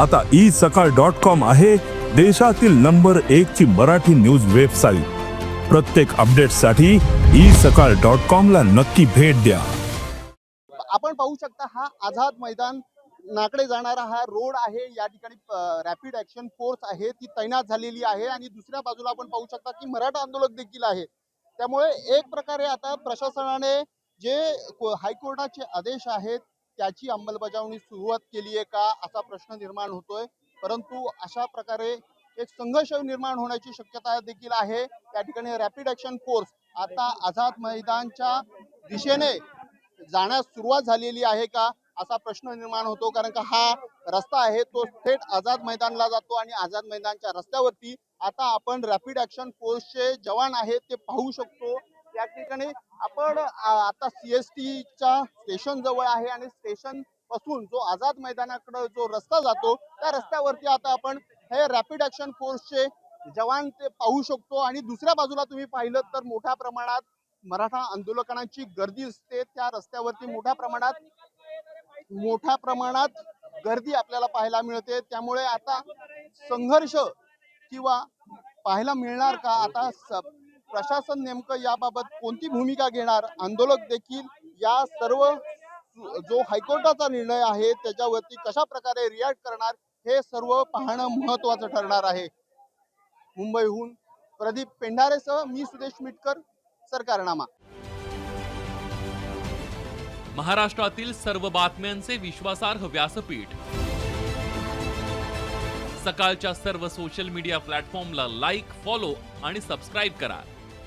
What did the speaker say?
आता ई सकाळ dot com आहे देशातील नंबर एक ची मराठी न्यूज वेबसाईट. प्रत्येक अपडेटसाठी ई सकाळ डॉट कॉम ला नक्की भेट द्या. आपण पाहू शकता हा आझाद मैदान नाकडे जाणारा हा रोड आहे. या ठिकाणी रॅपिड ऍक्शन फोर्स आहे. ती तैनात झालेली आहे आणि दुसऱ्या बाजूला आपण पाहू शकता की मराठा आंदोलक देखील आहे. त्यामुळे एक प्रकारे आता प्रशासनाने जे हायकोर्टाचे आदेश आहेत त्याची अंमलबजावणी सुरुवात केली आहे का असा प्रश्न निर्माण होतोय. परंतु अशा प्रकारे एक संघर्ष निर्माण होण्याची शक्यता देखील आहे. त्या ठिकाणी रॅपिड ऍक्शन फोर्स आता आझाद मैदानच्या दिशेने जाण्यास सुरुवात झालेली आहे का असा प्रश्न निर्माण होतो. कारण का हा रस्ता आहे तो थेट आझाद मैदानला जातो आणि आझाद मैदानच्या रस्त्यावरती आता आपण रॅपिड ऍक्शन फोर्सचे जवान आहेत ते पाहू शकतो. या ठिकाणी आपण आता सीएसटीच्या स्टेशन जवळ आहे आणि स्टेशनपासून जो आझाद मैदानाकडे जो रस्ता जातो त्या रस्त्यावरती आता आपण हे रॅपिड ऍक्शन फोर्सचे जवान ते पाहू शकतो. आणि दुसऱ्या बाजूला तुम्ही पाहिलं तर मोठ्या प्रमाणात मराठा आंदोलकांची गर्दी असते. त्या रस्त्यावरती मोठ्या प्रमाणात मोठ्या प्रमाणात गर्दी आपल्याला पाहायला मिळते. त्यामुळे आता संघर्ष किंवा पाहायला मिळणार का? आता प्रशासन नेमकं याबाबत कोणती भूमिका घेणार? आंदोलक देखील या सर्व जो हायकोर्टाचा निर्णय आहे त्याच्यावरती कशा प्रकारे रिॲक्ट करणार हे सर्व पाहणं महत्वाचं ठरणार आहे. मुंबईहून प्रदीप पेंढारेसह मी सुदेश मिटकर सरकारनामा. महाराष्ट्रातील सर्व बातम्यांचे विश्वासार्ह व्यासपीठ. सकाळच्या सर्व सोशल मीडिया प्लॅटफॉर्मला लाईक फॉलो आणि सबस्क्राईब करा.